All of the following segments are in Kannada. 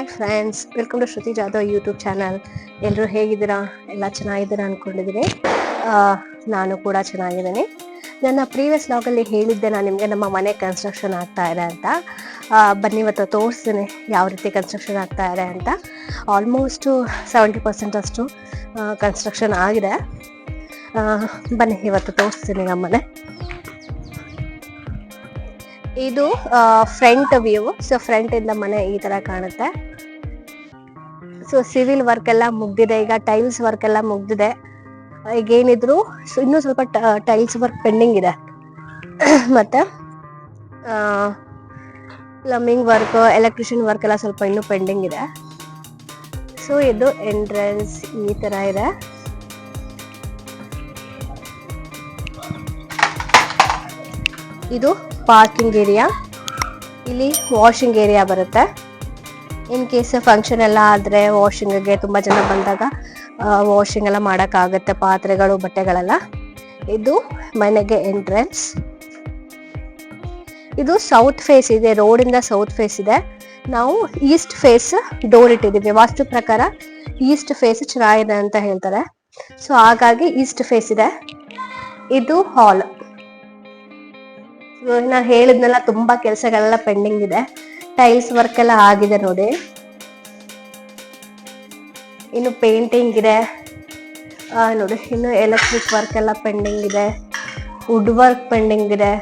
Hi friends, welcome to Shruti Jadhav YouTube channel. ಎಲ್ಲರೂ ಹೇಗಿದ್ದೀರಾ? ಎಲ್ಲ ಚೆನ್ನಾಗಿದ್ದೀರಾ ಅಂದ್ಕೊಂಡಿದ್ದೀನಿ ನಾನು ಕೂಡ ಚೆನ್ನಾಗಿದ್ದೀನಿ. ನನ್ನ ಪ್ರೀವಿಯಸ್ ಲಾಗಲ್ಲಿ ಹೇಳಿದ್ದೆ ನಾನು ನಿಮಗೆ ನಮ್ಮ ಮನೆ ಕನ್ಸ್ಟ್ರಕ್ಷನ್ ಆಗ್ತಾ ಇದೆ ಅಂತ. ಬನ್ನಿ ಇವತ್ತು ತೋರಿಸ್ತೀನಿ ಯಾವ ರೀತಿ ಕನ್ಸ್ಟ್ರಕ್ಷನ್ ಆಗ್ತಾ ಇದೆ ಅಂತ. ಆಲ್ಮೋಸ್ಟು ಸೆವೆಂಟಿ ಪರ್ಸೆಂಟ್ ಅಷ್ಟು ಕನ್ಸ್ಟ್ರಕ್ಷನ್ ಆಗಿದೆ. ಬನ್ನಿ ಇವತ್ತು ತೋರಿಸ್ತೀನಿ ನಮ್ಮ ಮನೆ. ಇದು ಫ್ರಂಟ್ ವ್ಯೂ. ಸೊ, ಫ್ರಂಟ್ ಮನೆ ಈ ತರ ಕಾಣುತ್ತೆ. ಸೊ ಸಿವಿಲ್ ವರ್ಕ್ ಎಲ್ಲ ಮುಗ್ದಿದೆ. ಈಗ ಟೈಲ್ಸ್ ವರ್ಕ್ ಎಲ್ಲ ಮುಗ್ದಿದೆ. ಈಗ ಏನಿದ್ರು ಇನ್ನೂ ಸ್ವಲ್ಪ ಟೈಲ್ಸ್ ವರ್ಕ್ ಪೆಂಡಿಂಗ್ ಇದೆ. ಮತ್ತೆ ಪ್ಲಂಬಿಂಗ್ ವರ್ಕ್ ಎಲೆಕ್ಟ್ರಿಷಿಯನ್ ವರ್ಕ್ ಎಲ್ಲ ಸ್ವಲ್ಪ ಇನ್ನೂ ಪೆಂಡಿಂಗ್ ಇದೆ. ಸೊ ಇದು ಎಂಟ್ರೆನ್ಸ್ ಈ ತರ ಇದೆ. ಇದು ಪಾರ್ಕಿಂಗ್ ಏರಿಯಾ ಇಲ್ಲಿ ವಾಷಿಂಗ್ ಏರಿಯಾ ಬರುತ್ತೆ. ಇನ್ ಕೇಸ್ ಫಂಕ್ಷನ್ ಎಲ್ಲ ಆದರೆ ವಾಷಿಂಗ್ಗೆ ತುಂಬ ಜನ ಬಂದಾಗ ವಾಷಿಂಗ್ ಎಲ್ಲ ಮಾಡೋಕ್ಕಾಗತ್ತೆ, ಪಾತ್ರೆಗಳು, ಬಟ್ಟೆಗಳೆಲ್ಲ. ಇದು ಮನೆಗೆ ಎಂಟ್ರೆನ್ಸ್ ಇದು ಸೌತ್ ಫೇಸ್ ಇದೆ ರೋಡಿಂದ ಸೌತ್ ಫೇಸ್ ಇದೆ. ನಾವು ಈಸ್ಟ್ ಫೇಸ್ ಡೋರ್ ಇಟ್ಟಿದ್ದೀವಿ. ವಾಸ್ತು ಪ್ರಕಾರ ಈಸ್ಟ್ ಫೇಸ್ ಚೆನ್ನಾಗಿದೆ ಅಂತ ಹೇಳ್ತಾರೆ. ಸೊ ಹಾಗಾಗಿ ಈಸ್ಟ್ ಫೇಸ್ ಇದೆ. ಇದು ಹಾಲ್ ನಾನು ಹೇಳಿದ್ನೆಲ್ಲ ತುಂಬಾ ಕೆಲಸಗಳೆಲ್ಲ ಪೆಂಡಿಂಗ್ ಇದೆ. ಟೈಲ್ಸ್ ವರ್ಕ್ ಎಲ್ಲ ಆಗಿದೆ ನೋಡಿ. ಇನ್ನು ಪೇಂಟಿಂಗ್ ಇದೆ. ನೋಡಿ, ಇನ್ನು ಎಲೆಕ್ಟ್ರಿಕ್ ವರ್ಕ್ ಎಲ್ಲ ಪೆಂಡಿಂಗ್ ಇದೆ. ವುಡ್ ವರ್ಕ್ ಪೆಂಡಿಂಗ್ ಇದೆ.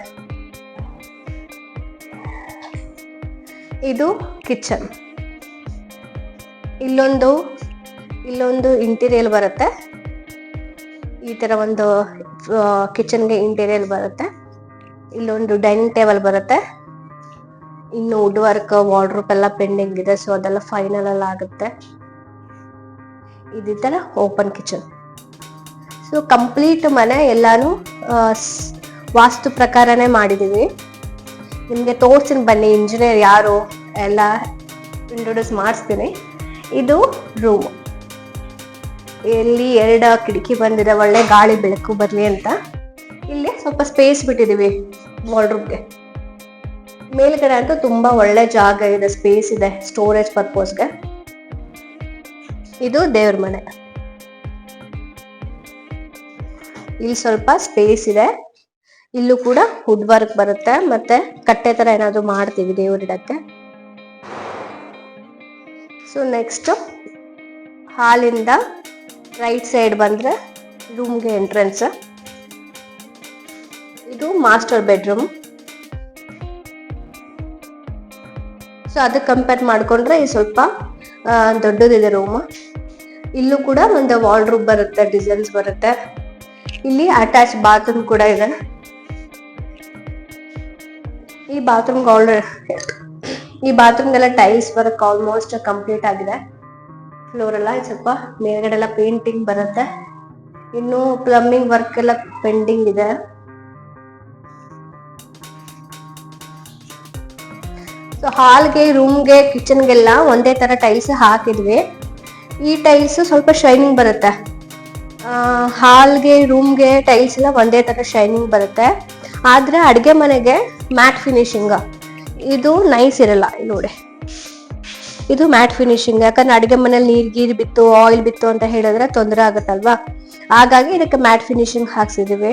ಇದು ಕಿಚನ್ ಇಲ್ಲೊಂದು ಇಲ್ಲೊಂದು ಇಂಟೀರಿಯಲ್ ಬರುತ್ತೆ. ಈ ಥರ ಒಂದು ಕಿಚನ್ಗೆ ಇಂಟೀರಿಯಲ್ ಬರುತ್ತೆ. ಇಲ್ಲೊಂದು ಡೈನಿಂಗ್ ಟೇಬಲ್ ಬರುತ್ತೆ. ಇನ್ನು ವುಡ್ ವರ್ಕ್ ವಾರ್ಡ್ರೋಪ್ ಎಲ್ಲ ಪೆಂಡಿಂಗ್ ಇದೆ ಸೊ ಅದೆಲ್ಲ ಫೈನಲ್ ಎಲ್ಲ ಆಗುತ್ತೆ. ಇದೇ ಓಪನ್ ಕಿಚನ್ ಸೊ ಕಂಪ್ಲೀಟ್ ಮನೆ ಎಲ್ಲಾನು ವಾಸ್ತು ಪ್ರಕಾರನೇ ಮಾಡಿದೀವಿ. ನಿಮಗೆ ತೋರ್ಸಿನ ಬನ್ನಿ ಇಂಜಿನಿಯರ್ ಯಾರು ಎಲ್ಲ ಇಂಟ್ರೊಡ್ಯೂಸ್ ಮಾಡಿಸ್ತೀನಿ. ಇದು ರೂಮ್ ಇಲ್ಲಿ ಎರಡು ಕಿಟಕಿ ಬಂದಿದೆ, ಒಳ್ಳೆ ಗಾಳಿ ಬೆಳಕು ಬರಲಿ ಅಂತ. ಇಲ್ಲಿ ಸ್ವಲ್ಪ ಸ್ಪೇಸ್ ಬಿಟ್ಟಿದೀವಿ ವಾರ್ಡ್ರೂಬ್ಗೆ ಮೇಲ್ಗಡೆ ಅಂತೂ ತುಂಬಾ ಒಳ್ಳೆ ಜಾಗ ಇದೆ ಸ್ಪೇಸ್ ಇದೆ ಸ್ಟೋರೇಜ್ ಪರ್ಪಸ್ಗೆ ಇದು ದೇವ್ರ ಮನೆ. ಇಲ್ಲಿ ಸ್ವಲ್ಪ ಸ್ಪೇಸ್ ಇದೆ. ಇಲ್ಲೂ ಕೂಡ ವುಡ್ ವರ್ಕ್ ಬರುತ್ತೆ, ಮತ್ತೆ ಕಟ್ಟೆ ತರ ಏನಾದ್ರು ಮಾಡ್ತೀವಿ ದೇವ್ರಿಡಕ್ಕೆ ಸೊ ನೆಕ್ಸ್ಟ್ ಹಾಲಿಂದ ರೈಟ್ ಸೈಡ್ ಬಂದ್ರೆ ರೂಮ್ಗೆ ಎಂಟ್ರೆನ್ಸ್ ಇದು ಮಾಸ್ಟರ್ ಬೆಡ್ರೂಮ್ ಸೊ ಅದಕ್ಕೆ ಕಂಪೇರ್ ಮಾಡಿಕೊಂಡ್ರೆ ಇದು ಸ್ವಲ್ಪ ದೊಡ್ಡದಿದೆ ರೂಮ್ ಇಲ್ಲೂ ಕೂಡ ಒಂದು ವಾರ್ಡ್ರೂಮ್ ಬರುತ್ತೆ ಡಿಸೈನ್ಸ್ ಬರುತ್ತೆ. ಇಲ್ಲಿ ಅಟ್ಯಾಚ್ ಬಾತ್ರೂಮ್ ಕೂಡ ಇದೆ. ಈ ಬಾತ್ರೂಮ್ ಆಲ್ರೆಡಿ ಈ ಬಾತ್ರೂಮ್ಗೆಲ್ಲ ಟೈಲ್ಸ್ ಬರಕ್ ಆಲ್ಮೋಸ್ಟ್ ಕಂಪ್ಲೀಟ್ ಆಗಿದೆ. ಫ್ಲೋರ್ ಎಲ್ಲ ಸ್ವಲ್ಪ ಮೇಲ್ಗಡೆ ಎಲ್ಲ ಪೇಂಟಿಂಗ್ ಬರುತ್ತೆ. ಇನ್ನು ಪ್ಲಂಬಿಂಗ್ ವರ್ಕ್ ಎಲ್ಲ ಪೆಂಡಿಂಗ್ ಇದೆ. ಹಾಲ್ಗೆ ರೂಮ್ಗೆ ಕಿಚನ್ಗೆಲ್ಲ ಒಂದೇ ತರ ಟೈಲ್ಸ್ ಹಾಕಿದ್ವಿ. ಈ ಟೈಲ್ಸ್ ಸ್ವಲ್ಪ ಶೈನಿಂಗ್ ಬರುತ್ತೆ. ಹಾಲ್ಗೆ ರೂಮ್ಗೆ ಟೈಲ್ಸ್ ಎಲ್ಲ ಒಂದೇ ತರ ಶೈನಿಂಗ್ ಬರುತ್ತೆ. ಆದ್ರೆ ಅಡುಗೆ ಮನೆಗೆ ಮ್ಯಾಟ್ ಫಿನಿಶಿಂಗ್ ಇದು ನೈಸ್ ಇರಲ್ಲ, ನೋಡಿ. ಇದು ಮ್ಯಾಟ್ ಫಿನಿಶಿಂಗ್ ಯಾಕಂದ್ರೆ ಅಡುಗೆ ಮನೇಲಿ ನೀರ್ ಗೀರು ಬಿತ್ತು ಆಯಿಲ್ ಬಿತ್ತು ಅಂತ ಹೇಳಿದ್ರೆ ತೊಂದರೆ ಆಗುತ್ತಲ್ವಾ? ಹಾಗಾಗಿ ಇದಕ್ಕೆ ಮ್ಯಾಟ್ ಫಿನಿಶಿಂಗ್ ಹಾಕ್ಸಿದೀವಿ.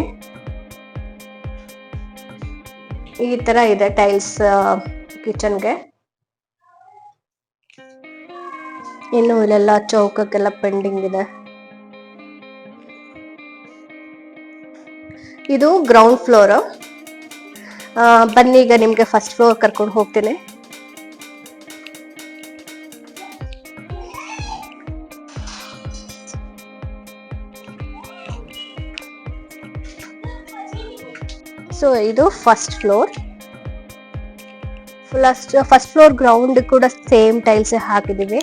ಈ ತರ ಇದೆ ಟೈಲ್ಸ್ ಕಿಚನ್ಗೆ. ಇನ್ನು ಇಲ್ಲೆಲ್ಲ ಚೌಕಕ್ಕೆಲ್ಲ ಪೆಂಡಿಂಗ್ ಇದೆ. ಇದು ಗ್ರೌಂಡ್ ಫ್ಲೋರ್ ಬನ್ನಿ ಈಗ ನಿಮ್ಗೆ ಫಸ್ಟ್ ಫ್ಲೋರ್ ಕರ್ಕೊಂಡು ಹೋಗ್ತೀನಿ. ಸೊ ಇದು first floor first first floor ground ಕೂಡ ಸೇಮ್ ಟೈಲ್ಸ್ ಹಾಕಿದೀವಿ.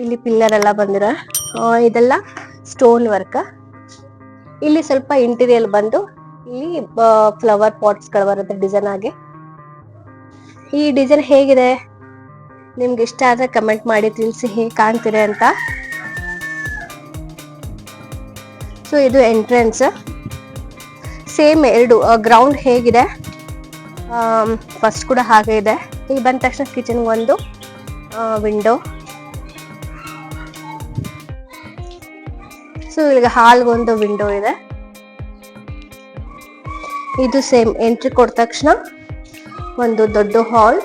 ಇಲ್ಲಿ ಪಿಲ್ಲರ್ ಎಲ್ಲ ಬಂದಿರ ಇದೆಲ್ಲ ಸ್ಟೋನ್ ವರ್ಕ್ ಇಲ್ಲಿ ಸ್ವಲ್ಪ ಇಂಟೀರಿಯಲ್ ಬಂದು ಇಲ್ಲಿ ಫ್ಲವರ್ ಪಾಟ್ಸ್ಗಳು ಬರುತ್ತೆ ಡಿಸೈನ್ ಆಗಿ. ಈ ಡಿಸೈನ್ ಹೇಗಿದೆ? ನಿಮ್ಗೆ ಇಷ್ಟ ಆದ್ರೆ ಕಮೆಂಟ್ ಮಾಡಿ, ತಿಳಿಸಿ ಹೇಗೆ ಕಾಣ್ತಿದೆ ಅಂತ. ಸೊ ಇದು ಎಂಟ್ರೆನ್ಸ್ ಸೇಮ್ ಎರಡು ಗ್ರೌಂಡ್ ಹೇಗಿದೆ? ಫಸ್ಟ್ ಕೂಡ ಹಾಗೆ ಇದೆ. ಇಲ್ಲಿ ಬಂದ ತಕ್ಷಣ ಕಿಚನ್ ಒಂದು ವಿಂಡೋ ಸೊ ಇಲ್ಲಿ ಹಾಲ್ ಒಂದು ವಿಂಡೋ ಇದೆ. ಇದು ಸೇಮ್ ಎಂಟ್ರಿ ಕೊಟ್ಟ ತಕ್ಷಣ ಒಂದು ದೊಡ್ಡ ಹಾಲ್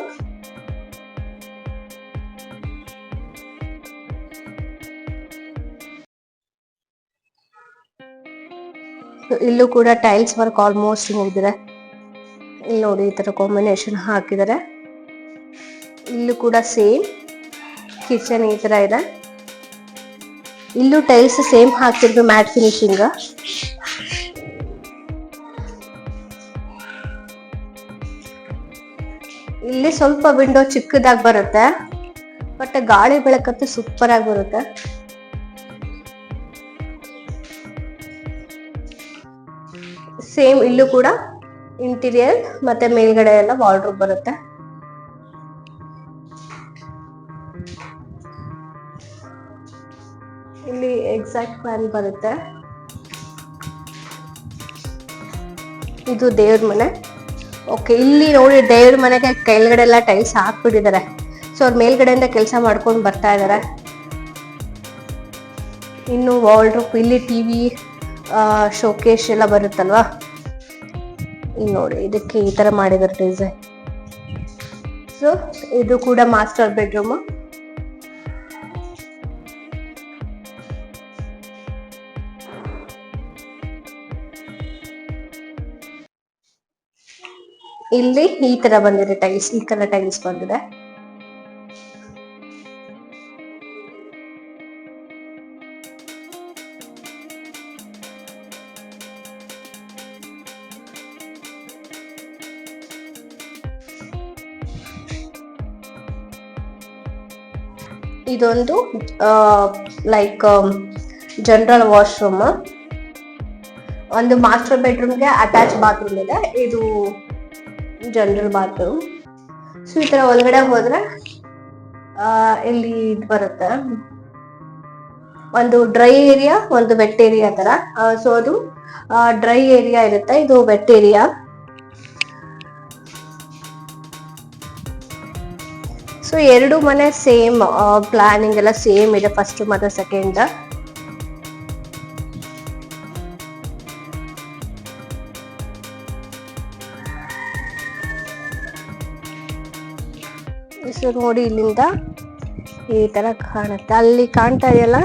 ಇಲ್ಲೂ ಕೂಡ ಟೈಲ್ಸ್ ವರ್ಕ್ ಆಲ್ಮೋಸ್ಟ್ ಮುಗಿದಿದೆ ಇಲ್ಲಿ ನೋಡಿ ಈ ತರ ಕಾಂಬಿನೇಷನ್ ಹಾಕಿದ್ದಾರೆ. ಇಲ್ಲೂ ಕೂಡ ಸೇಮ್ ಕಿಚನ್ ಈ ತರ ಇದೆ. ಇಲ್ಲೂ ಟೈಲ್ಸ್ ಸೇಮ್ ಹಾಕಿದ್ರು ಮ್ಯಾಟ್ ಫಿನಿಶಿಂಗ್ ಇಲ್ಲಿ ಸ್ವಲ್ಪ ವಿಂಡೋ ಚಿಕ್ಕದಾಗಿ ಬರುತ್ತೆ. ಬಟ್ ಗಾಳಿ ಬೆಳಕಂತೂ ಸೂಪರ್ ಆಗಿ ಬರುತ್ತೆ. ಸೇಮ್ ಇಲ್ಲೂ ಕೂಡ ಇಂಟೀರಿಯರ್ ಮತ್ತೆ ಮೇಲ್ಗಡೆ ಎಲ್ಲ ವಾರ್ಡ್ರೋಬ್ ಬರುತ್ತೆ. ಎಕ್ಸಾಕ್ಟ್ ಫ್ಯಾನ್ ಬರುತ್ತೆ. ಇದು ದೇವ್ರ ಮನೆ. ಓಕೆ ಇಲ್ಲಿ ನೋಡಿ ದೇವ್ರ ಮನೆಗೆ ಕೆಳಗಡೆ ಎಲ್ಲ ಟೈಲ್ಸ್ ಹಾಕ್ಬಿಟ್ಟಿದ್ದಾರೆ. ಸೊ ಅವ್ರ ಮೇಲ್ಗಡೆಯಿಂದ ಕೆಲಸ ಮಾಡ್ಕೊಂಡು ಬರ್ತಾ ಇದ್ದಾರೆ. ಇನ್ನು ವಾಲ್ಡ್ರೋಪ್ ಇಲ್ಲಿ ಟಿವಿ ಶೋಕೇಶ್ ಎಲ್ಲ ಬರುತ್ತಲ್ವಾ? ಇಲ್ಲಿ ನೋಡಿ, ಇದಕ್ಕೆ ಈ ತರ ಮಾಡಿದ್ದಾರೆ ಡಿಸೈನ್ ಸೊ ಇದು ಕೂಡ ಮಾಸ್ಟರ್ ಬೆಡ್ರೂಮ್ ಇಲ್ಲಿ ಈ ತರ ಬಂದಿದೆ ಟೈಲ್ಸ್ ಈ ಕಲರ್ ಟೈಲ್ಸ್ ಬಂದಿದೆ. ಇದೊಂದು ಲೈಕ್ ಜನರಲ್ ವಾಶ್ರೂಮ್ ಒಂದು ಮಾಸ್ಟರ್ ಬೆಡ್ರೂಮ್ಗೆ ಅಟ್ಯಾಚ್ ಬಾತ್ರೂಮ್ ಇದೆ. ಇದು ಜನರಲ್ ಬಾತ್ರೂಮ್ ಸೊ ಈ ತರ ಒಳಗಡೆ ಹೋದ್ರೆ ಇಲ್ಲಿ ಇದು ಬರುತ್ತೆ. ಒಂದು ಡ್ರೈ ಏರಿಯಾ ಒಂದು ವೆಟ್ ಏರಿಯಾ ತರ. ಸೊ ಅದು ಡ್ರೈ ಏರಿಯಾ ಇರುತ್ತೆ. ಇದು ವೆಟ್ ಏರಿಯಾ ಸೊ ಎರಡು ಮನೆ ಸೇಮ್ ಪ್ಲಾನಿಂಗ್ ಎಲ್ಲ ಸೇಮ್ ಇದೆ ಫಸ್ಟ್ ಮತ್ತೆ ಸೆಕೆಂಡ್ ನೋಡಿ ಇಲ್ಲಿಂದ ಈ ತರ ಕಾಣುತ್ತೆ. ಅಲ್ಲಿ ಕಾಣ್ತಾ ಇದೆಯಲ್ಲ?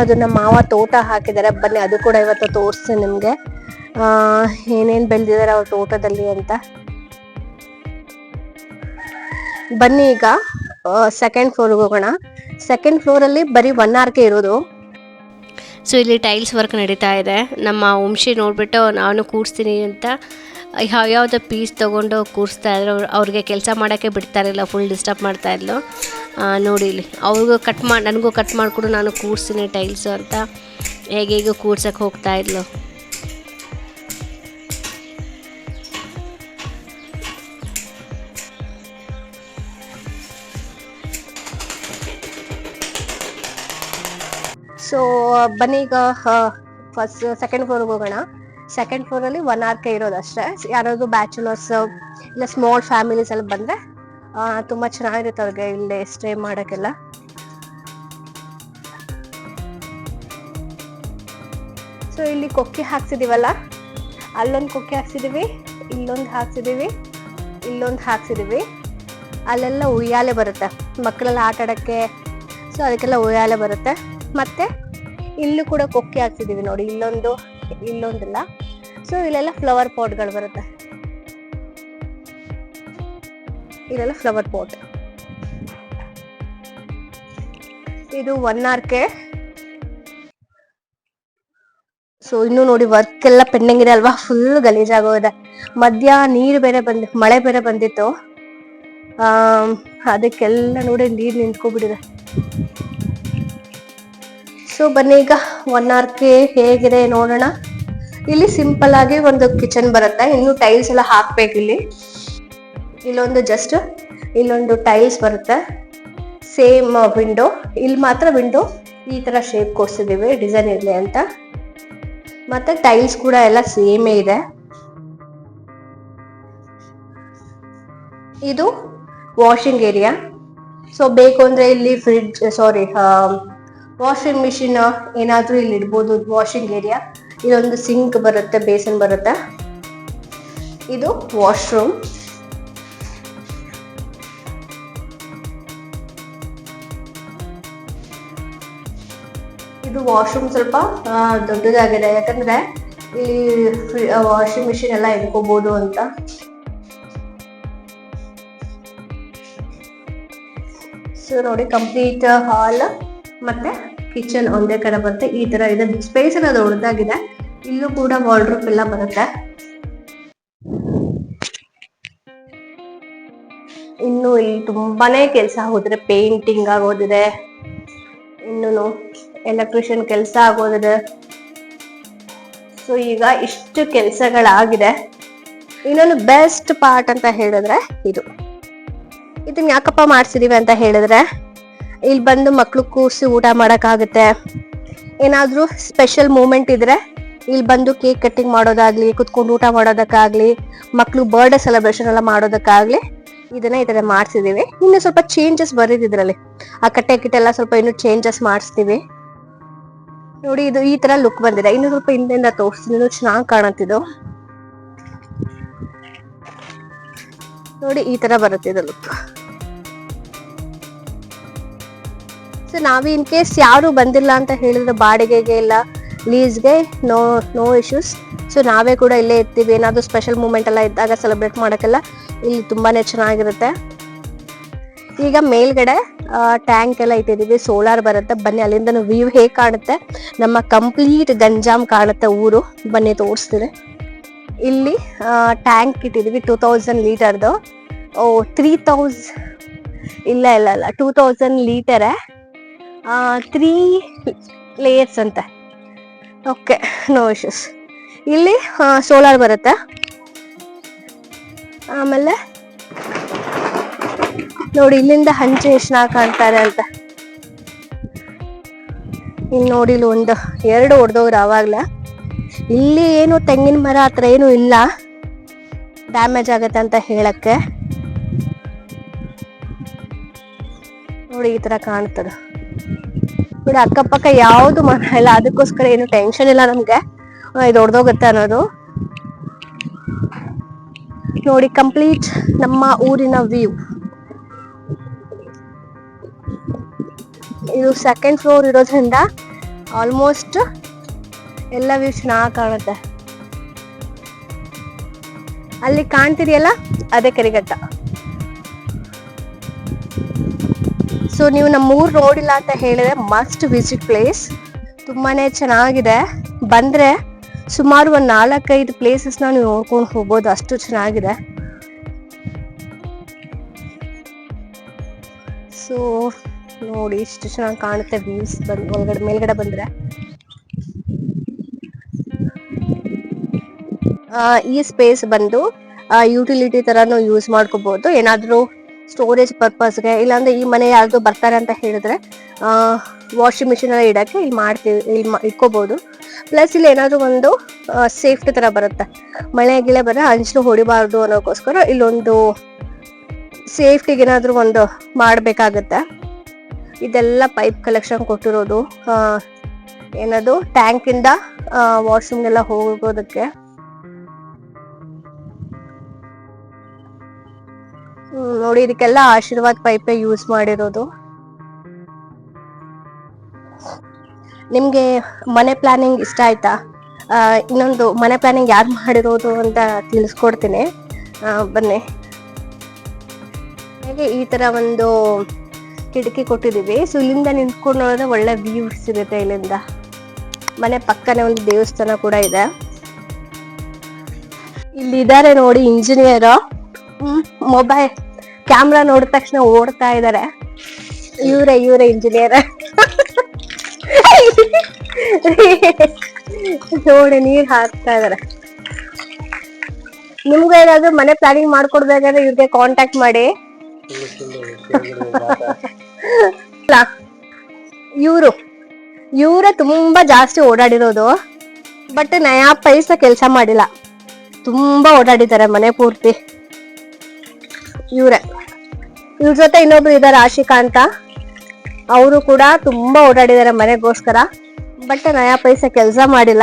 ಅದು ನಮ್ಮ ಮಾವ ತೋಟ ಹಾಕಿದ್ದಾರೆ. ಬನ್ನಿ, ಅದು ಕೂಡ ಇವತ್ತು ತೋರಿಸ್ತೀನಿ ನಿಮ್ಗೆ. ಏನೇನ್ ಬೆಳೆದಿದ್ದಾರೆ ಅವ್ರ ತೋಟದಲ್ಲಿ ಅಂತ. ಬನ್ನಿ ಈಗ ಸೆಕೆಂಡ್ ಫ್ಲೋರ್ಗೆ ಹೋಗೋಣ. ಸೆಕೆಂಡ್ ಫ್ಲೋರಲ್ಲಿ ಬರೀ ಒನ್ ಆರ್ ಕೆ ಇರೋದು. ಸೊ ಇಲ್ಲಿ ಟೈಲ್ಸ್ ವರ್ಕ್ ನಡೀತಾ ಇದೆ. ನಮ್ಮ ವಂಶಿ ನೋಡಿಬಿಟ್ಟು, ನಾನು ಕೂರಿಸ್ತೀನಿ ಅಂತ ಯಾವ್ಯಾವುದೋ ಪೀಸ್ ತೊಗೊಂಡು ಕೂರಿಸ್ತಾ ಇದ್ರು ಅವ್ರ್- ಅವ್ರಿಗೆ ಕೆಲಸ ಮಾಡೋಕ್ಕೆ ಬಿಡ್ತಾ ಇರಲಿಲ್ಲ ಫುಲ್ ಡಿಸ್ಟರ್ಬ್ ಮಾಡ್ತಾ ಇದ್ಲು. ಆ, ನೋಡಿ ಇಲ್ಲಿ ಅವ್ರಿಗೂ ಕಟ್ ಮಾಡಿ ನನಗೂ ಕಟ್ ಮಾಡಿಕೊಡು ನಾನು ಕೂರಿಸ್ತೀನಿ ಟೈಲ್ಸು ಅಂತ ಹೇಗೆ ಕೂರ್ಸಕ್ಕೆ ಹೋಗ್ತಾ ಇದ್ಲು. ಸೊ ಬನ್ನಿ ಈಗ ಫಸ್ಟ್ ಸೆಕೆಂಡ್ ಫ್ಲೋರ್ಗೆ ಹೋಗೋಣ. ಸೆಕೆಂಡ್ ಫ್ಲೋರಲ್ಲಿ ಒನ್ ಆರ್ ಕೆ ಇರೋದು ಅಷ್ಟೇ. ಯಾರಾದ್ರು ಬ್ಯಾಚುಲರ್ಸ್ ಇಲ್ಲ ಸ್ಮಾಲ್ ಫ್ಯಾಮಿಲೀಸ್ ಎಲ್ಲ ಬಂದ್ರೆ ತುಂಬಾ ಚೆನ್ನಾಗಿರುತ್ತೆ ಅವ್ರಿಗೆ ಇಲ್ಲಿ ಸ್ಟೇ ಮಾಡೋಕ್ಕೆಲ್ಲ. ಸೊ ಇಲ್ಲಿ ಕೊಕ್ಕಿ ಹಾಕ್ಸಿದೀವಲ್ಲ? ಅಲ್ಲೊಂದು ಕೊಕ್ಕಿ ಹಾಕ್ಸಿದೀವಿ, ಇಲ್ಲೊಂದು ಹಾಕ್ಸಿದೀವಿ ಇಲ್ಲೊಂದು ಹಾಕ್ಸಿದೀವಿ. ಅಲ್ಲೆಲ್ಲ ಉಯ್ಯಾಲೆ ಬರುತ್ತೆ. ಮಕ್ಕಳೆಲ್ಲ ಆಟ ಆಡೋಕ್ಕೆ ಸೊ ಅದಕ್ಕೆಲ್ಲ ಉಯ್ಯಾಲೆ ಬರುತ್ತೆ. ಮತ್ತೆ, ಇಲ್ಲೂ ಕೂಡ ಕೊಕ್ಕಿ ಹಾಕ್ಸಿದೀವಿ ನೋಡಿ, ಇಲ್ಲೊಂದು ಇಲ್ಲೊಂದಿಲ್ಲ ಸೊ ಇಲ್ಲೆಲ್ಲ ಫ್ಲವರ್ ಪಾಟ್ಗಳು ಬರುತ್ತೆ. ಇಲ್ಲೆಲ್ಲ ಫ್ಲವರ್ ಪಾಟ್ ಇದು ಒನ್ ಆರ್ ಕೆ. ಸೊ ಇನ್ನು ನೋಡಿ ವರ್ಕ್ ಎಲ್ಲ ಪೆಂಡಿಂಗ್ ಇದೆ ಅಲ್ವಾ? ಫುಲ್ ಗಲೀಜಾಗೋಗಿದೆ ಮಧ್ಯ ನೀರು ಬೇರೆ ಬಂದ್, ಮಳೆ ಬೇರೆ ಬಂದಿತ್ತು. ಅದಕ್ಕೆಲ್ಲ ನೋಡಿ ನೀರು ನಿಂತ್ಕೊಬಿಟ್ಟಿದೆ. ಸೊ ಬನ್ನಿ ಈಗ ಒನ್ ಕೆ ಹೇಗಿದೆ ನೋಡೋಣ. ಇಲ್ಲಿ ಸಿಂಪಲ್ ಆಗಿ ಒಂದು ಕಿಚನ್ ಬರುತ್ತೆ. ಇನ್ನು ಟೈಲ್ಸ್ ಎಲ್ಲ ಹಾಕ್ಬೇಕು ಇಲ್ಲಿ. ಇಲ್ಲೊಂದು ಜಸ್ಟ್ ಇಲ್ಲೊಂದು ಟೈಲ್ಸ್ ಬರುತ್ತೆ. ಸೇಮ್ ವಿಂಡೋ ಇಲ್ಲಿ ಮಾತ್ರ ವಿಂಡೋ ಈ ತರ ಶೇಪ್ ಕೊಡ್ಸಿದೀವಿ ಡಿಸೈನ್ ಇರಲಿ ಅಂತ. ಮತ್ತೆ ಟೈಲ್ಸ್ ಕೂಡ ಎಲ್ಲ ಸೇಮೇ ಇದೆ. ಇದು ವಾಷಿಂಗ್ ಏರಿಯಾ ಸೊ ಬೇಕು ಅಂದ್ರೆ ಇಲ್ಲಿ ಫ್ರಿಡ್ಜ್ ಸಾರಿ ವಾಷಿಂಗ್ ಮಿಷಿನ್ ಏನಾದರೂ ಇಲ್ಲಿ ಇಡ್ಬೋದು ವಾಷಿಂಗ್ ಏರಿಯಾ ಇಲ್ಲೊಂದು ಸಿಂಕ್ ಬರುತ್ತೆ ಬೇಸನ್ ಬರುತ್ತೆ. ಇದು ವಾಶ್ರೂಮ್ ಇದು ವಾಶ್ರೂಮ್ ಸ್ವಲ್ಪ ದೊಡ್ಡದಾಗಿದೆ. ಯಾಕಂದ್ರೆ ಇಲ್ಲಿ ವಾಷಿಂಗ್ ಮಿಷಿನ್ ಎಲ್ಲ ಇಟ್ಕೋಬಹುದು ಅಂತ. ಸೊ ನೋಡಿ ಕಂಪ್ಲೀಟ್ ಹಾಲ್ ಮತ್ತೆ ಕಿಚನ್ ಒಂದೇ ಕಡೆ ಬರುತ್ತೆ. ಈ ತರ ಇದೆ. ಸ್ಪೇಸ್ ಎಲ್ಲ ದೊಡ್ಡದಾಗಿದೆ. ಇಲ್ಲೂ ಕೂಡ ವಾಲ್ಡ್ರೂಪ್ ಎಲ್ಲ ಬರುತ್ತೆ. ಇನ್ನು ಇಲ್ಲಿ ತುಂಬಾನೇ ಕೆಲಸ ಆಗೋದಿದೆ. ಪೇಂಟಿಂಗ್ ಆಗೋದಿದೆ. ಇನ್ನು ಎಲೆಕ್ಟ್ರಿಷಿಯನ್ ಕೆಲಸ ಆಗೋದಿದೆ. ಸೊ ಈಗ ಇಷ್ಟು ಕೆಲಸಗಳಾಗಿದೆ. ಇನ್ನೊಂದು ಬೆಸ್ಟ್ ಪಾರ್ಟ್ ಅಂತ ಹೇಳಿದ್ರೆ ಇದು. ಇದನ್ನ ಯಾಕಪ್ಪ ಮಾಡ್ಸಿದೀವಿ ಅಂತ ಹೇಳಿದ್ರೆ ಇಲ್ಲಿ ಬಂದು ಮಕ್ಳು ಕೂರಿಸಿ ಊಟ ಮಾಡೋಕ್ಕಾಗುತ್ತೆ. ಏನಾದರೂ ಸ್ಪೆಷಲ್ ಮೂಮೆಂಟ್ ಇದ್ರೆ ಇಲ್ಲಿ ಬಂದು ಕೇಕ್ ಕಟ್ಟಿಂಗ್ ಮಾಡೋದಾಗ್ಲಿ, ಕುತ್ಕೊಂಡು ಊಟ ಮಾಡೋದಕ್ಕಾಗ್ಲಿ ಮಕ್ಕಳು ಬರ್ಡೇ ಸೆಲೆಬ್ರೇಷನ್ ಎಲ್ಲ ಮಾಡೋದಕ್ಕಾಗ್ಲಿ ಇದನ್ನ ಈ ತರ ಮಾಡ್ಸಿದೀವಿ. ಇನ್ನು ಸ್ವಲ್ಪ ಚೇಂಜಸ್ ಬರೀದಿದ್ರಲ್ಲಿ ಆ ಕಟ್ಟೆ ಕಿಟ್ಟೆ ಎಲ್ಲ ಸ್ವಲ್ಪ ಇನ್ನು ಚೇಂಜಸ್ ಮಾಡಿಸ್ತೀವಿ. ನೋಡಿ ಇದು ಈ ತರ ಲುಕ್ ಬಂದಿದೆ. ಇನ್ನು ಸ್ವಲ್ಪ ಹಿಂದೆಯಿಂದ ತೋರಿಸ್ತೀನಿ. ಇನ್ನು ಚೆನ್ನಾಗಿ ಕಾಣುತ್ತಿದ್ದು. ನೋಡಿ ಈ ತರ ಬರುತ್ತೆ ಇದು ಲುಕ್ ಸೊ ನಾವು ಇನ್ ಕೇಸ್ ಯಾರು ಬಂದಿಲ್ಲ ಅಂತ ಹೇಳಿದ್ರೆ ಬಾಡಿಗೆಗೆ ಇಲ್ಲ ಲೀಸ್ಗೆ ನೋ ನೋ ಇಶ್ಯೂಸ್ ಸೊ ನಾವೇ ಕೂಡ ಇಲ್ಲೇ ಇರ್ತೀವಿ. ಏನಾದರೂ ಸ್ಪೆಷಲ್ ಮೂಮೆಂಟ್ ಎಲ್ಲ ಇದ್ದಾಗ ಸೆಲೆಬ್ರೇಟ್ ಮಾಡೋಕ್ಕೆಲ್ಲ ಇಲ್ಲಿ ತುಂಬಾನೇ ಚೆನ್ನಾಗಿರುತ್ತೆ. ಈಗ ಮೇಲ್ಗಡೆ ಟ್ಯಾಂಕ್ ಎಲ್ಲ ಇಟ್ಟಿದೀವಿ. ಸೋಲಾರ್ ಬರುತ್ತೆ. ಬನ್ನಿ ಅಲ್ಲಿಂದ ವ್ಯೂ ಹೇಗೆ ಕಾಣುತ್ತೆ? ನಮ್ಮ ಕಂಪ್ಲೀಟ್ ಗಂಜಾಮ್ ಕಾಣುತ್ತೆ ಊರು. ಬನ್ನಿ, ತೋರಿಸ್ತೀನಿ. ಇಲ್ಲಿ ಟ್ಯಾಂಕ್ ಇಟ್ಟಿದ್ದೀವಿ ಟೂ ತೌಸಂಡ್ ಲೀಟರ್ದು ಓ ತ್ರೀ ತೌಸ್ ಇಲ್ಲ ಇಲ್ಲ ಇಲ್ಲ. ಟೂ ತೌಸಂಡ್ ಲೀಟರೇ ತ್ರೀ ಲೇಯರ್ಸ್ ಅಂತ. ಓಕೆ ನೋ ಇಶ್ಯೂಸ್ ಇಲ್ಲಿ ಸೋಲಾರ್ ಬರುತ್ತೆ. ಆಮೇಲೆ, ನೋಡಿ, ಇಲ್ಲಿಂದ ಹಂಚೆ ಎಷ್ಟು ಕಾಣ್ತಾರೆ ಅಂತ. ಇಲ್ಲಿ ನೋಡಿ, ಇಲ್ಲಿ ಒಂದು, ಎರಡು ಹೊಡೆದವ್ರು ಆವಾಗಲೇ. ಇಲ್ಲಿ ಏನು ತೆಂಗಿನ ಮರ ಹತ್ರ ಏನು ಇಲ್ಲ. ಡ್ಯಾಮೇಜ್ ಆಗತ್ತೆ ಅಂತ ಹೇಳಕ್ಕೆ. ನೋಡಿ, ಈ ತರ ಕಾಣ್ತದ. ನೋಡಿ ಅಕ್ಕಪಕ್ಕ ಯಾವ್ದು ಮನ ಇಲ್ಲ. ಅದಕ್ಕೋಸ್ಕರ ಏನು ಟೆನ್ಷನ್ ಇಲ್ಲ ನಮ್ಗೆ. ಇದು ಹೊಡೆದೋಗುತ್ತೆ ಅನ್ನೋದು. ನೋಡಿ ಕಂಪ್ಲೀಟ್ ನಮ್ಮ ಊರಿನ ವ್ಯೂ ಇದು ಸೆಕೆಂಡ್ ಫ್ಲೋರ್ ಇರೋದ್ರಿಂದ ಆಲ್ಮೋಸ್ಟ್ ಎಲ್ಲ ವ್ಯೂ ಚೆನ್ನಾಗಿ ಕಾಣುತ್ತೆ. ಅಲ್ಲಿ ಕಾಣ್ತಿದೆಯಲ್ಲ? ಅದೇ ಕರಿಘಟ್ಟ ಸೊ ನೀವು ನಮ್ಮ ಊರು ನೋಡಿಲ್ಲ ಅಂತ ಹೇಳಿದ್ರೆ ಮಸ್ಟ್ ವಿಸಿಟ್ ಪ್ಲೇಸ್ ತುಂಬಾನೇ ಚೆನ್ನಾಗಿದೆ. ಬಂದ್ರೆ ಸುಮಾರು ಒಂದು ನಾಲ್ಕೈದು ಪ್ಲೇಸಸ್ನ ನೀವು ನೋಡ್ಕೊಂಡು ಹೋಗ್ಬೋದು. ಅಷ್ಟು ಚೆನ್ನಾಗಿದೆ. ಸೊ ನೋಡಿ ಇಷ್ಟು ಚೆನ್ನಾಗಿ ಕಾಣುತ್ತೆ ವ್ಯೂಸ್ ಒಳಗಡೆ ಮೇಲ್ಗಡೆ ಬಂದ್ರೆ. ಈ ಸ್ಪೇಸ್ ಬಂದು ಯುಟಿಲಿಟಿ ಥರನೂ ಯೂಸ್ ಮಾಡ್ಕೋಬೋದು. ಏನಾದ್ರೂ ಸ್ಟೋರೇಜ್ ಪರ್ಪಸ್ಗೆ ಇಲ್ಲಾಂದ್ರೆ ಈ ಮನೆ ಯಾರ್ದು ಬರ್ತಾರೆ ಅಂತ ಹೇಳಿದ್ರೆ ವಾಷಿಂಗ್ ಮಿಷಿನ್ ಎಲ್ಲ ಇಡಕ್ಕೆ ಇಲ್ಲಿ ಮಾಡ್ತೀವಿ, ಇಲ್ಲಿ ಇಟ್ಕೋಬಹುದು ಪ್ಲಸ್ ಇಲ್ಲಿ ಏನಾದ್ರು ಒಂದು ಸೇಫ್ಟಿ ತರ ಬರುತ್ತೆ. ಮಳೆ ಗಿಳೆ ಬರ ಹಂಚಲು ಹೊಡಿಬಾರ್ದು ಅನ್ನೋಕ್ಕೋಸ್ಕರ ಇಲ್ಲೊಂದು ಸೇಫ್ಟಿಗೆ ಏನಾದ್ರು ಒಂದು ಮಾಡ್ಬೇಕಾಗತ್ತೆ. ಇದೆಲ್ಲ ಪೈಪ್ ಕಲೆಕ್ಷನ್ ಕೊಟ್ಟಿರೋದು ಏನದು ಟ್ಯಾಂಕ್ ಇಂದ ವಾಶ್ರೂಮ್ ಎಲ್ಲ ಹೋಗೋದಕ್ಕೆ. ನೋಡಿ, ಇದಕ್ಕೆಲ್ಲ ಆಶೀರ್ವಾದ್ ಪೈಪೇ ಯೂಸ್ ಮಾಡಿರೋದು. ನಿಮ್ಗೆ ಮನೆ ಪ್ಲಾನಿಂಗ್ ಇಷ್ಟ ಆಯ್ತಾ? ಇನ್ನೊಂದು ಮನೆ ಪ್ಲಾನಿಂಗ್ ಯಾರು ಮಾಡಿರೋದು ಅಂತ ತಿಳಿಸ್ಕೊಡ್ತೀನಿ. ಬನ್ನಿ. ಹಾಗೆ ಈ ತರ ಒಂದು ಕಿಟಕಿ ಕೊಟ್ಟಿದೀವಿ ಸೊ ಇಲ್ಲಿಂದ ನಿಂತ್ಕೊಂಡು ನೋಡಿದ್ರೆ ಒಳ್ಳೆ ವ್ಯೂ ಸಿಗುತ್ತೆ ಇಲ್ಲಿಂದ. ಮನೆ ಪಕ್ಕನೆ ಒಂದು ದೇವಸ್ಥಾನ ಕೂಡ ಇದೆ. ಇಲ್ಲಿ ಇದಾರೆ ನೋಡಿ ಇಂಜಿನಿಯರ್ ಮೊಬೈಲ್ ಕ್ಯಾಮ್ರಾ ನೋಡಿದ ತಕ್ಷಣ ಓಡ್ತಾ ಇದಾರೆ. ಇವರೇ ಇವರೇ ಇಂಜಿನಿಯರ್ ನೋಡಿ, ನೀರ್ ಹಾಕ್ತಾ ಇದಾರೆ. ನಿಮ್ಗೆ ಏನಾದ್ರು ಮನೆ ಪ್ಲಾನಿಂಗ್ ಮಾಡ್ಕೊಡ್ಬೇಕಾದ್ರೆ ಇವ್ರಿಗೆ ಕಾಂಟ್ಯಾಕ್ಟ್ ಮಾಡಿ. ಇವ್ರು, ಇವರೇ ತುಂಬಾ ಜಾಸ್ತಿ ಓಡಾಡಿರೋದು. ಬಟ್ ನಯಾ ಪೈಸ ಕೆಲಸ ಮಾಡಿಲ್ಲ. ತುಂಬಾ ಓಡಾಡಿದ್ದಾರೆ ಮನೆ ಪೂರ್ತಿ. ಇವ್ರೆ. ಇವ್ರ ಜೊತೆ ಇನ್ನೊಬ್ರು ಇದಾರೆ ಆಶಿಕಾ ಅಂತ. ಅವರು ಕೂಡ ತುಂಬಾ ಓಡಾಡಿದ್ದಾರೆ ಮನೆಗೋಸ್ಕರ. ಬಟ್ ನಯಾ ಪೈಸೆ ಕೆಲಸ ಮಾಡಿಲ್ಲ.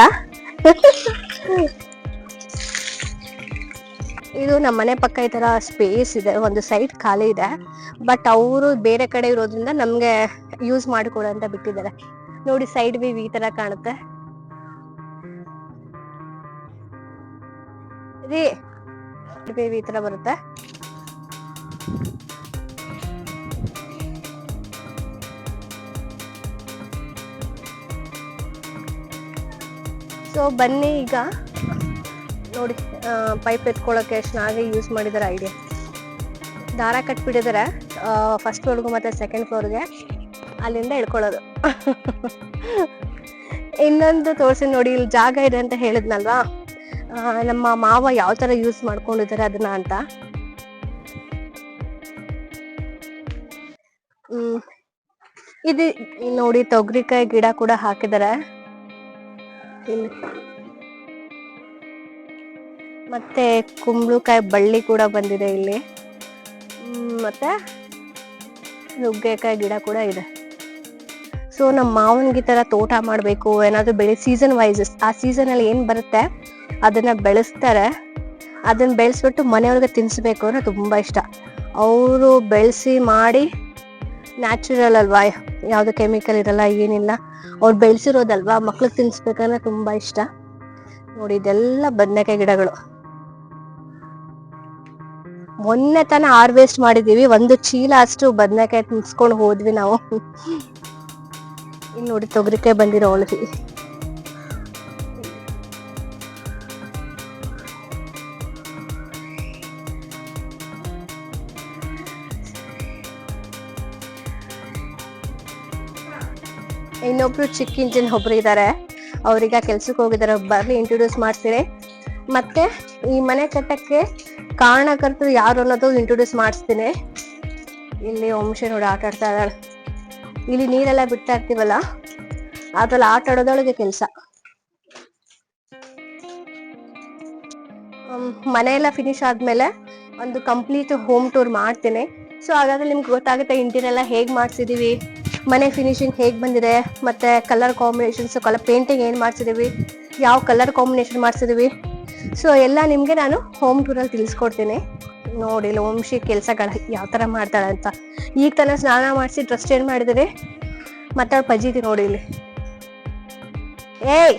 ಇದು ನಮ್ಮ ಮನೆ ಪಕ್ಕ ಈ ತರ ಸ್ಪೇಸ್ ಇದೆ. ಒಂದು ಸೈಡ್ ಖಾಲಿ ಇದೆ. ಬಟ್ ಅವರು ಬೇರೆ ಕಡೆ ಇರೋದ್ರಿಂದ ನಮ್ಗೆ ಯೂಸ್ ಮಾಡಿಕೊಡು ಅಂತ ಬಿಟ್ಟಿದ್ದಾರೆ. ನೋಡಿ ಸೈಡ್ ವ್ಯೂ ಈ ತರ ಕಾಣುತ್ತೆ. ರೀ ವ್ಯೂ ಈ ತರ ಬರುತ್ತೆ. ಸೊ ಬನ್ನಿ ಈಗ. ನೋಡಿ ಪೈಪ್ ಎತ್ಕೊಳ್ಳೋಕೆ ಚೆನ್ನಾಗಿ ಯೂಸ್ ಮಾಡಿದ್ದಾರೆ ಐಡಿಯಾ ದಾರ ಕಟ್ಬಿಟ್ಟಿದ್ದಾರೆ ಫಸ್ಟ್ ಫ್ಲೋರ್ಗೂ ಮತ್ತು ಸೆಕೆಂಡ್ ಫ್ಲೋರ್ಗೆ ಅಲ್ಲಿಂದ ಇಳ್ಕೊಳ್ಳೋದು ಇನ್ನೊಂದು ತೋರಿಸಿ ನೋಡಿ, ಇಲ್ಲಿ ಜಾಗ ಇದೆ ಅಂತ ಹೇಳಿದ್ನಲ್ವಾ? ನಮ್ಮ ಮಾವ ಯಾವ ಥರ ಯೂಸ್ ಮಾಡ್ಕೊಂಡಿದ್ದಾರೆ ಅದನ್ನ ಅಂತ. ಇದು ನೋಡಿ ತೊಗರಿಕಾಯಿ ಗಿಡ ಕೂಡ ಹಾಕಿದ್ದಾರೆ ಇಲ್ಲಿ ಮತ್ತೆ ಕುಂಬಳಕಾಯಿ ಬಳ್ಳಿ ಕೂಡ ಬಂದಿದೆ ಇಲ್ಲಿ. ಮತ್ತೆ ನುಗ್ಗೆಕಾಯಿ ಗಿಡ ಕೂಡ ಇದೆ. ಸೊ ನಮ್ಮ ಮಾವನಿಗೆ ತರ ತೋಟ ಮಾಡಬೇಕು, ಏನಾದ್ರೂ ಬೆಳೆ ಸೀಸನ್ ವೈಸ್ ಆ ಸೀಸನ್ ಅಲ್ಲಿ ಏನ್ ಬರುತ್ತೆ, ಅದನ್ನ ಬೆಳೆಸ್ತಾರೆ. ಅದನ್ನ ಬೆಳೆಸ್ಬಿಟ್ಟು ಮನೆಯವ್ರಿಗೆ ತಿನ್ಸ್ಬೇಕು ಅಂದ್ರೆ ತುಂಬಾ ಇಷ್ಟ. ಅವರು ಬೆಳೆಸಿ ಮಾಡಿ ನ್ಯಾಚುರಲ್ ಅಲ್ವಾ, ಯಾವ್ದು ಕೆಮಿಕಲ್ ಇರಲ್ಲ, ಏನಿಲ್ಲ. ಅವ್ರು ಬೆಳೆಸಿರೋದಲ್ವಾ? ಮಕ್ಳಿಗೆ ತಿನ್ಸ್ಬೇಕಂದ್ರೆ ತುಂಬಾ ಇಷ್ಟ. ನೋಡಿ, ಇದೆಲ್ಲ ಬದನೆಕಾಯಿ ಗಿಡಗಳು. ಮೊನ್ನೆ ತಾನೇ ಹಾರ್ವೆಸ್ಟ್ ಮಾಡಿದೀವಿ. ಒಂದು ಚೀಲ ಅಷ್ಟು ಬದನೆಕಾಯಿ ತಿನ್ಸ್ಕೊಂಡು ಹೋದ್ವಿ ನಾವು. ಇಲ್ಲಿ ನೋಡಿ ತೊಗರಿಕಾಯಿ ಬಂದಿರೋ ಒಳಗೆ ಇನ್ನೊಬ್ರು ಚಿಕ್ಕ ಇಂಜಿನ್ ಒಬ್ರು ಇದ್ದಾರೆ ಅವ್ರೀಗ ಕೆಲ್ಸಕ್ಕೆ ಹೋಗಿದ್ದಾರೆ ಬರ್ಲಿ ಇಂಟ್ರೊಡ್ಯೂಸ್ ಮಾಡ್ತೀನಿ ಮತ್ತೆ ಈ ಮನೆ ಕಟ್ಟಕ್ಕೆ ಕಾರಣಕರ್ತರು ಯಾರು ಅನ್ನೋದು ಇಂಟ್ರೊಡ್ಯೂಸ್ ಮಾಡಿಸ್ತೀನಿ. ಇಲ್ಲಿ ವಂಶ ನೋಡಿ ಆಟ ಆಡ್ತಾ ಇದ್ದಾಳೆ. ಇಲ್ಲಿ ನೀರೆಲ್ಲ ಬಿಡ್ತಾ ಇರ್ತೀವಲ್ಲ, ಅದ್ರಲ್ಲಿ ಆಟ ಆಡೋದೊಳಗೆ ಕೆಲಸ. ಮನೆ ಎಲ್ಲ ಫಿನಿಶ್ ಆದ್ಮೇಲೆ ಒಂದು ಕಂಪ್ಲೀಟ್ ಹೋಮ್ ಟೂರ್ ಮಾಡ್ತೀನಿ. ಸೊ ಹಾಗಾದ್ರೆ ನಿಮ್ಗೆ ಗೊತ್ತಾಗುತ್ತೆ ಇಂಟೀರಿಯರ್ ಎಲ್ಲ ಹೇಗ್ ಮಾಡ್ಸಿದೀವಿ. ಮನೆ ಫಿನಿಶಿಂಗ್ ಹೇಗೆ ಬಂದಿದೆ, ಮತ್ತೆ ಕಲರ್ ಕಾಂಬಿನೇಷನ್ಸ್ ಕಲರ್ ಪೇಂಟಿಂಗ್ ಏನು ಮಾಡ್ಸಿದೀವಿ, ಯಾವ ಕಲರ್ ಕಾಂಬಿನೇಷನ್ ಮಾಡ್ಸಿದೀವಿ. ಸೊ ಎಲ್ಲ ನಿಮಗೆ ನಾನು ಹೋಮ್ ಟೂರಲ್ಲಿ ತಿಳಿಸ್ಕೊಡ್ತೀನಿ. ನೋಡಿ ಓಂಶಿ ಕೆಲಸಗಳ ಯಾವ ತರ ಮಾಡ್ತಾಳೆ ಅಂತ. ಈಗ ತನಕ ಸ್ನಾನ ಮಾಡಿಸಿ ಡ್ರೆಸ್ ಚೇಂಜ್ ಮಾಡಿದಿರಿ ಮಾತಾಡ್ ಪಜೀತಿ ನೋಡಿ ಇಲ್ಲಿ. ಏಯ್!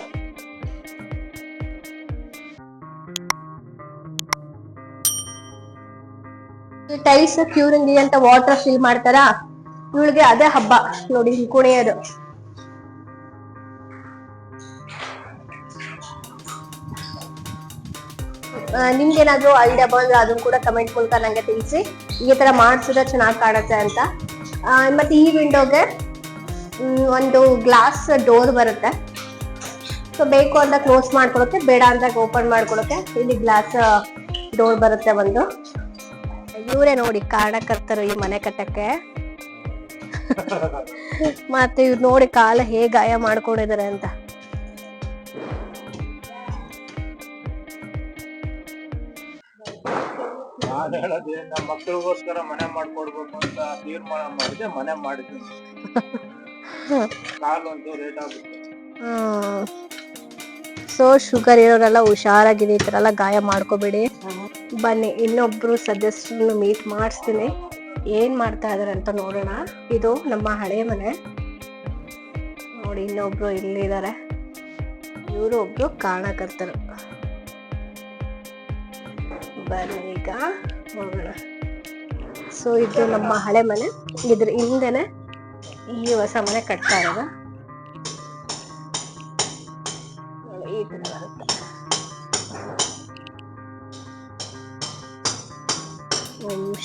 ಟೈಲ್ಸ್ ಕ್ಯೂರಿಂಗ್ ಅಂತ ವಾಟರ್ ಫಿಲ್ ಮಾಡ್ತಾರ? ಇವಳಿಗೆ ಅದೇ ಹಬ್ಬ. ನೋಡಿ, ಹಿಂಗ್ ಕುಣಿಯೋದು ನಿಮ್ಗೇನಾದ್ರೂ ಐಡಿಯಾ ಬಂದ್ರೆ ಅದನ್ನ ಕೂಡ ಕಮೆಂಟ್ ಮೂಲಕ ನಂಗೆ ತಿಳಿಸಿ. ಈ ತರ ಮಾಡಿಸಿದ್ರೆ ಚೆನ್ನಾಗಿ ಕಾಣುತ್ತೆ ಅಂತ. ಮತ್ತೆ ಈ ವಿಂಡೋಗೆ ಒಂದು ಗ್ಲಾಸ್ ಡೋರ್ ಬರುತ್ತೆ. ಸೊ ಬೇಕು ಅಂತ ಕ್ಲೋಸ್ ಮಾಡ್ಕೊಳಕ್ಕೆ, ಬೇಡ ಅಂತ ಓಪನ್ ಮಾಡ್ಕೊಳಕ್ಕೆ ಇಲ್ಲಿ ಗ್ಲಾಸ್ ಡೋರ್ ಬರುತ್ತೆ ಒಂದು. ಇವರೇ ನೋಡಿ ಕಾರಣಕರ್ತರು ಈ ಮನೆ ಕಟ್ಟಕ್ಕೆ. ಮತ್ತೆ ಇವ್ರು ನೋಡಿ ಕಾಲ ಹೇಗೆ ಗಾಯ ಮಾಡ್ಕೊಂಡಿದ್ದಾರೆ ಅಂತ. ನಾನ್ ಹೇಳೋದು ನಮ್ಮ ಮಕ್ಕಳಿಗೋಸ್ಕರ ಮನೆ ಮಾಡ್ಕೊಡ್ಬೇಕು ಅಂತ ತೀರ್ಮಾನ ಮಾಡಿದೆ ಮನೆ ಮಾಡಿದ್ದೀನಿ. ಕಾಲು ಒಂದು ರೇಟ್ ಆಗುತ್ತೆ ಸೊ ಶುಗರ್ ಇರೋರೆಲ್ಲ ಹುಷಾರಾಗಿದೆ ಈ ಥರ ಎಲ್ಲ ಗಾಯ ಮಾಡ್ಕೋಬೇಡಿ. ಬನ್ನಿ ಇನ್ನೊಬ್ರು ಸದಸ್ಯರನ್ನು ಮೀಟ್ ಮಾಡಿಸ್ತೀನಿ. ಏನ್ ಮಾಡ್ತಾ ಇದಾರೆ ಅಂತ ನೋಡೋಣ. ಇದು ನಮ್ಮ ಹಳೆ ಮನೆ. ನೋಡಿ, ಇನ್ನೊಬ್ರು ಇಲ್ಲಿದ್ದಾರೆ ಇವರು ಒಬ್ರು ಕಾರಣಕರ್ತರು ಬನ್ನಿ ಈಗ ನೋಡೋಣ. ಸೊ ಇದು ನಮ್ಮ ಹಳೆ ಮನೆ. ಇದ್ರ ಹಿಂದೆನೆ ಈ ಹೊಸ ಮನೆ ಕಟ್ತಾ ಇರೋದು.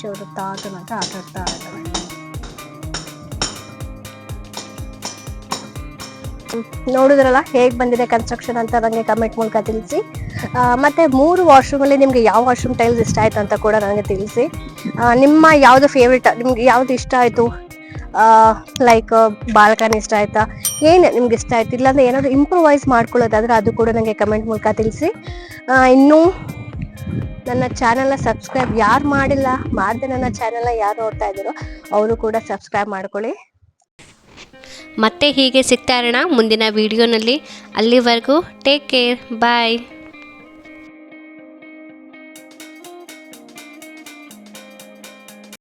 ವಂಶ ಅವರು ತಾತ ಅಂತ ಆಟ ಆಡ್ತಾ ನೋಡಿದ್ರಲ್ಲ? ಹೇಗೆ ಬಂದಿದೆ ಕನ್ಸ್ಟ್ರಕ್ಷನ್ ಅಂತ ನನಗೆ ಕಮೆಂಟ್ ಮೂಲಕ ತಿಳಿಸಿ. ಮತ್ತು ಮೂರು ವಾಶ್ರೂಮಲ್ಲಿ ನಿಮ್ಗೆ ಯಾವ ವಾಶ್ರೂಮ್ ಟೈಲ್ಸ್ ಇಷ್ಟ ಆಯ್ತು ಅಂತ ಕೂಡ ನನಗೆ ತಿಳಿಸಿ. ನಿಮ್ಮ ಯಾವುದು ಫೇವ್ರೇಟ್ ನಿಮ್ಗೆ ಯಾವ್ದು ಇಷ್ಟ ಆಯ್ತು? ಲೈಕ್ ಬಾಲ್ಕನಿ ಇಷ್ಟ ಆಯ್ತಾ? ಏನು ನಿಮ್ಗೆ ಇಷ್ಟ ಆಯ್ತು? ಇಲ್ಲಾಂದ್ರೆ ಏನಾದರೂ ಇಂಪ್ರೂವೈಸ್ ಮಾಡ್ಕೊಳ್ಳೋದಾದ್ರೆ ಅದು ಕೂಡ ನನಗೆ ಕಮೆಂಟ್ ಮೂಲಕ ತಿಳಿಸಿ. ಇನ್ನು ನನ್ನ ಚಾನೆಲ್ನ ಸಬ್ಸ್ಕ್ರೈಬ್ ಯಾರು ಮಾಡಿಲ್ಲ, ಮಾಡಿದೆ ನನ್ನ ಚಾನೆಲ್ನ ಯಾರು ನೋಡ್ತಾ ಇದ್ದಾರೋ ಅವರು ಕೂಡ ಸಬ್ಸ್ಕ್ರೈಬ್ ಮಾಡ್ಕೊಳ್ಳಿ. ಮತ್ತೆ ಹೀಗೆ ಸಿಗ್ತಾ ಇರೋಣ ಮುಂದಿನ ವಿಡಿಯೋನಲ್ಲಿ. ಅಲ್ಲಿವರೆಗೂ ಟೇಕ್ ಕೇರ್ ಬಾಯ್